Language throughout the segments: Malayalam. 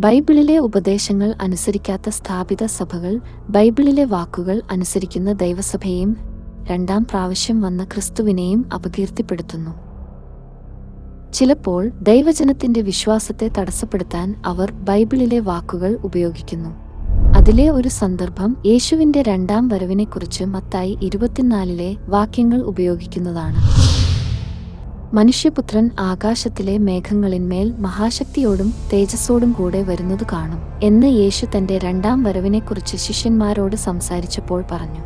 ബൈബിളിലെ ഉപദേശങ്ങൾ അനുസരിക്കാത്ത സ്ഥാപിത സഭകൾ ബൈബിളിലെ വാക്കുകൾ അനുസരിക്കുന്ന ദൈവസഭയെയും രണ്ടാം പ്രാവശ്യം വന്ന ക്രിസ്തുവിനെയും അപകീർത്തിപ്പെടുത്തുന്നു. ചിലപ്പോൾ ദൈവജനത്തിന്റെ വിശ്വാസത്തെ തടസ്സപ്പെടുത്താൻ അവർ ബൈബിളിലെ വാക്കുകൾ ഉപയോഗിക്കുന്നു. അതിലെ ഒരു സന്ദർഭം യേശുവിന്റെ രണ്ടാം വരവിനെക്കുറിച്ച് മത്തായി ഇരുപത്തിനാലിലെ വാക്യങ്ങൾ ഉപയോഗിക്കുന്നതാണ്. മനുഷ്യപുത്രൻ ആകാശത്തിലെ മേഘങ്ങളിന്മേൽ മഹാശക്തിയോടും തേജസ്സോടും കൂടെ വരുന്നത് കാണും എന്ന് യേശു തന്റെ രണ്ടാം വരവിനെക്കുറിച്ച് ശിഷ്യന്മാരോട് സംസാരിച്ചപ്പോൾ പറഞ്ഞു.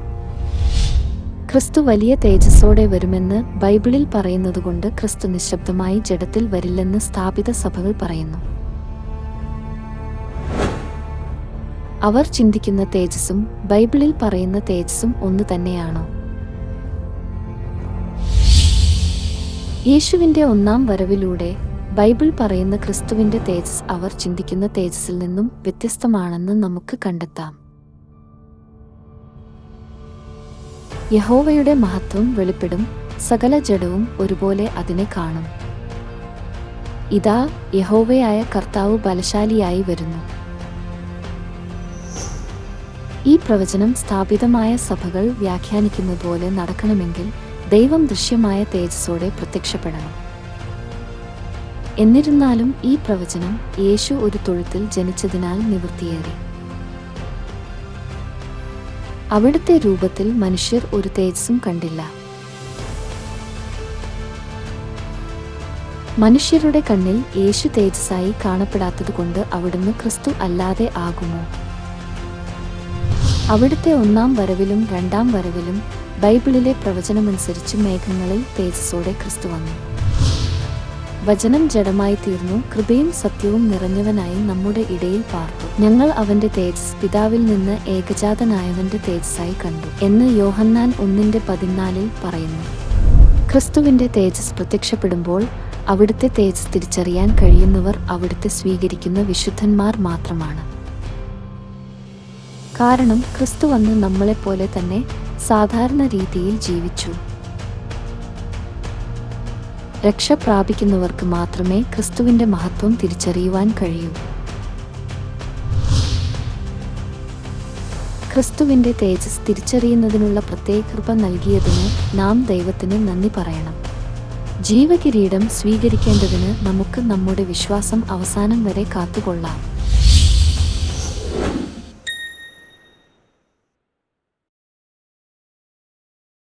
ക്രിസ്തു വലിയ തേജസ്സോടെ വരുമെന്ന് ബൈബിളിൽ പറയുന്നതുകൊണ്ട് ക്രിസ്തു നിശബ്ദമായി ജഡത്തിൽ വരില്ലെന്ന് സ്ഥാപിത സഭകൾ പറയുന്നു. അവർ ചിന്തിക്കുന്ന തേജസ്സും ബൈബിളിൽ പറയുന്ന തേജസ്സും ഒന്നു തന്നെയാണോ? യേശുവിന്റെ ഒന്നാം വരവിലൂടെ ബൈബിൾ പറയുന്ന ക്രിസ്തുവിന്റെ തേജസ് അവർ ചിന്തിക്കുന്ന തേജസ്സിൽ നിന്നും വ്യത്യസ്തമാണെന്ന് നമുക്ക് കണ്ടെത്താം. യഹോവയുടെ മഹത്വം വെളിപ്പെടും സകല ജഡവും ഒരുപോലെ അതിനെ കാണും. ഇതാ യഹോവയായ കർത്താവ് ബലശാലിയായി വരുന്നു. ഈ പ്രവചനം സ്ഥാപിതമായ സഭകൾ വ്യാഖ്യാനിക്കുന്ന പോലെ നടക്കണമെങ്കിൽ ദൈവം ദൃശ്യമായ തേജസ്സോടെ പ്രത്യക്ഷപ്പെടണം. എന്നിരുന്നാലും ഈ പ്രവചനം യേശു ഒരു തൊഴുത്തിൽ ജനിച്ചതിനാൽ നിവൃത്തിയേറി. അവിടുത്തെ രൂപത്തിൽ മനുഷ്യർ ഒരു തേജസ്സും കണ്ടില്ല. മനുഷ്യരുടെ കണ്ണിൽ യേശു തേജസ്സായി കാണപ്പെടാത്തതുകൊണ്ട് അവിടുന്ന് ക്രിസ്തു അല്ലാതെ ആകുമോ? അവിടുത്തെ ഒന്നാം വരവിലും രണ്ടാം വരവിലും ബൈബിളിലെ പ്രവചനമനുസരിച്ച് മേഘങ്ങളിൽ തേജസ്സോടെ ക്രിസ്തു വന്നു. വചനം ജഡമായി തീർന്നു കൃപയും സത്യവും നിറഞ്ഞവനായി നമ്മുടെ ഇടയിൽ പാർത്തു. ഞങ്ങൾ അവന്റെ തേജസ് പിതാവിൽ നിന്ന് ഏകജാതനായവന്റെ തേജസ്സായി കണ്ടു എന്ന് യോഹന്നാൻ ഒന്നിന്റെ പതിനാലിൽ പറയുന്നു. ക്രിസ്തുവിന്റെ തേജസ് പ്രത്യക്ഷപ്പെടുമ്പോൾ അവിടുത്തെ തേജസ് തിരിച്ചറിയാൻ കഴിയുന്നവർ അവിടുത്തെ സ്വീകരിക്കുന്ന വിശുദ്ധന്മാർ മാത്രമാണ്. കാരണം ക്രിസ്തു വന്ന് നമ്മളെപ്പോലെ തന്നെ സാധാരണ രീതിയിൽ ജീവിച്ചു. രക്ഷ പ്രാപിക്കുന്നവർക്ക് മാത്രമേ ക്രിസ്തുവിന്റെ മഹത്വം തിരിച്ചറിയുവാൻ കഴിയൂ. ക്രിസ്തുവിന്റെ തേജസ് തിരിച്ചറിയുന്നതിനുള്ള പ്രത്യേക കൃപ നൽകിയതിന് നാം ദൈവത്തിന് നന്ദി പറയണം. ജീവകിരീടം സ്വീകരിക്കേണ്ടതിന് നമുക്ക് നമ്മുടെ വിശ്വാസം അവസാനം വരെ കാത്തുകൊള്ളാം.